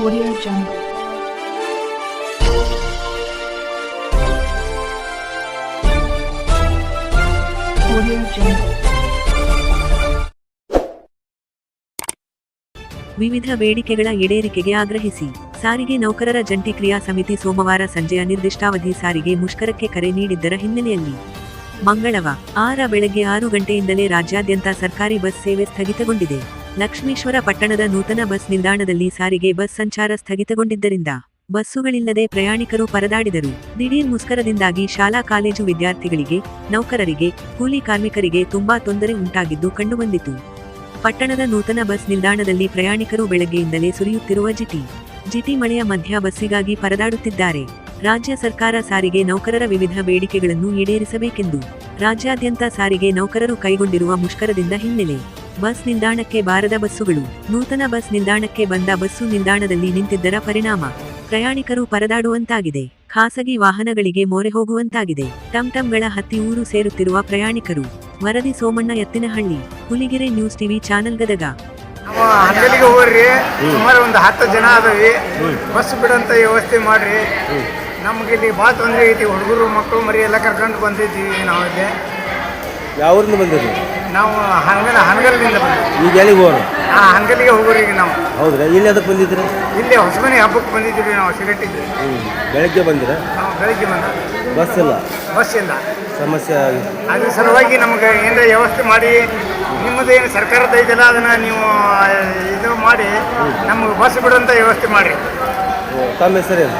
Audio Jungle. Audio Jungle. ವಿವಿಧ ಬೇಡಿಕೆಗಳ ಈಡೇರಿಕೆಗೆ ಆಗ್ರಹಿಸಿ ಸಾರಿಗೆ ನೌಕರರ ಜಂಟಿ ಕ್ರಿಯಾ ಸಮಿತಿ ಸೋಮವಾರ ಸಂಜೆ ಅನಿರ್ದಿಷ್ಟಾವಧಿ ಸಾರಿಗೆ ಮುಷ್ಕರಕ್ಕೆ ಕರೆ ನೀಡಿದ್ದರ ಹಿನ್ನೆಲೆಯಲ್ಲಿ ಮಂಗಳವಾರ ಆರ ಬೆಳಗ್ಗೆ ಆರು ಗಂಟೆಯಿಂದಲೇ ರಾಜ್ಯಾದ್ಯಂತ ಸರ್ಕಾರಿ ಬಸ್ ಸೇವೆ ಸ್ಥಗಿತಗೊಂಡಿದೆ ಲಕ್ಷ್ಮೀಶ್ವರ ಪಟ್ಟಣದ ನೂತನ ಬಸ್ ನಿಲ್ದಾಣದಲ್ಲಿ ಸಾರಿಗೆ ಬಸ್ ಸಂಚಾರ ಸ್ಥಗಿತಗೊಂಡಿದ್ದರಿಂದ ಬಸ್ಸುಗಳಿಲ್ಲದೆ ಪ್ರಯಾಣಿಕರು ಪರದಾಡಿದರು. ದಿಢೀರ್ ಮುಷ್ಕರದಿಂದಾಗಿ ಶಾಲಾ ಕಾಲೇಜು ವಿದ್ಯಾರ್ಥಿಗಳಿಗೆ, ನೌಕರರಿಗೆ, ಕೂಲಿ ಕಾರ್ಮಿಕರಿಗೆ ತುಂಬಾ ತೊಂದರೆ ಉಂಟಾಗಿದ್ದು ಕಂಡುಬಂದಿತು. ಪಟ್ಟಣದ ನೂತನ ಬಸ್ ನಿಲ್ದಾಣದಲ್ಲಿ ಪ್ರಯಾಣಿಕರು ಬೆಳಗ್ಗೆಯಿಂದಲೇ ಸುರಿಯುತ್ತಿರುವ ಜಿಟಿ. ಜಿಟಿ ಮಳೆಯ ಮಧ್ಯ ಬಸ್ಸಿಗಾಗಿ ಪರದಾಡುತ್ತಿದ್ದಾರೆ. ರಾಜ್ಯ ಸರ್ಕಾರ ಸಾರಿಗೆ ನೌಕರರ ವಿವಿಧ ಬೇಡಿಕೆಗಳನ್ನು ಈಡೇರಿಸಬೇಕೆಂದು ರಾಜ್ಯಾದ್ಯಂತ ಸಾರಿಗೆ ನೌಕರರು ಕೈಗೊಂಡಿರುವ ಮುಷ್ಕರದಿಂದ ಹಿನ್ನೆಲೆ ಬಸ್ ನಿಲ್ದಾಣಕ್ಕೆ ಬಾರದ ಬಸ್ಸುಗಳು. ನೂತನ ಬಸ್ ನಿಲ್ದಾಣಕ್ಕೆ ಬಂದ ಬಸ್ಸು ನಿಲ್ದಾಣದಲ್ಲಿ ನಿಂತಿದ್ದರ ಪರಿಣಾಮ. ಪ್ರಯಾಣಿಕರು ಪರದಾಡುವಂತಾಗಿದೆ. ಖಾಸಗಿ ವಾಹನಗಳಿಗೆ ಮೊರೆ ಹೋಗುವಂತಾಗಿದೆ. ಟಂಟಂಗಳ ಹತ್ತಿ ಊರು ಸೇರುತ್ತಿರುವ ಪ್ರಯಾಣಿಕರು. ವರದಿ Somanna Ettinahalli Huligere News TV channel Gadag. ಅಂಗಡಿಗೆ ಹೋಗ್ರಿ. ಸುಮಾರು ಒಂದು ಹತ್ತು ಜನ ಅದಾವಿ. ಬಸ್ ಬಿಡಂತ ವ್ಯವಸ್ಥೆ ಮಾಡ್ರಿ. ನಮ್ಗೆ ಇಲ್ಲಿ ಭಾಳ ತೊಂದರೆ ಐತಿ. ಹುಡುಗರು ಮಕ್ಕಳು ಮರಿ ಎಲ್ಲ ಕರ್ಕೊಂಡು ಬಂದಿದ್ದೀವಿ ಬಂದಿರಿ ನಾವು ಹನಗಲ್ ಹನಗಲ್ನಿಂದ ಈಗ ಎಲ್ಲಿಗೆ ಹೋಗೋರು ಆ ಹನಗಲ್ಲಿಗೆ ಹೋಗೋರಿ ಈಗ ನಾವು. ಹೌದ್ರಾ? ಇಲ್ಲಿ ಅದಕ್ಕೆ ಬಂದಿದ್ರಿ ಇಲ್ಲಿ ಹೊಸಮನೆ ಹಬ್ಬಕ್ಕೆ ಬಂದಿದ್ದೀವಿ ನಾವು ಸಿಗಟ್ಟಿಗೆ ಹ್ಞೂ ಬೆಳಗ್ಗೆ ಬಂದಿರ? ನಾವು ಬೆಳಗ್ಗೆ ಬಂದ ಬಸ್ ಇಲ್ಲ? ಬಸ್ ಇಲ್ಲ. ಸಮಸ್ಯೆ ಆಗಿದೆ. ಅದ್ರ ಸಲುವಾಗಿ ನಮ್ಗೆ ಏನಾರ ವ್ಯವಸ್ಥೆ ಮಾಡಿ ನಿಮ್ಮದು ಏನು ಸರ್ಕಾರದ ಐತಲ್ಲ ಅದನ್ನು ನೀವು ಇದು ಮಾಡಿ ನಮ್ಗೆ ಬಸ್ ಬಿಡುವಂಥ ವ್ಯವಸ್ಥೆ ಮಾಡಿ ತಮ್ಮ ಹೆಸರೇನು?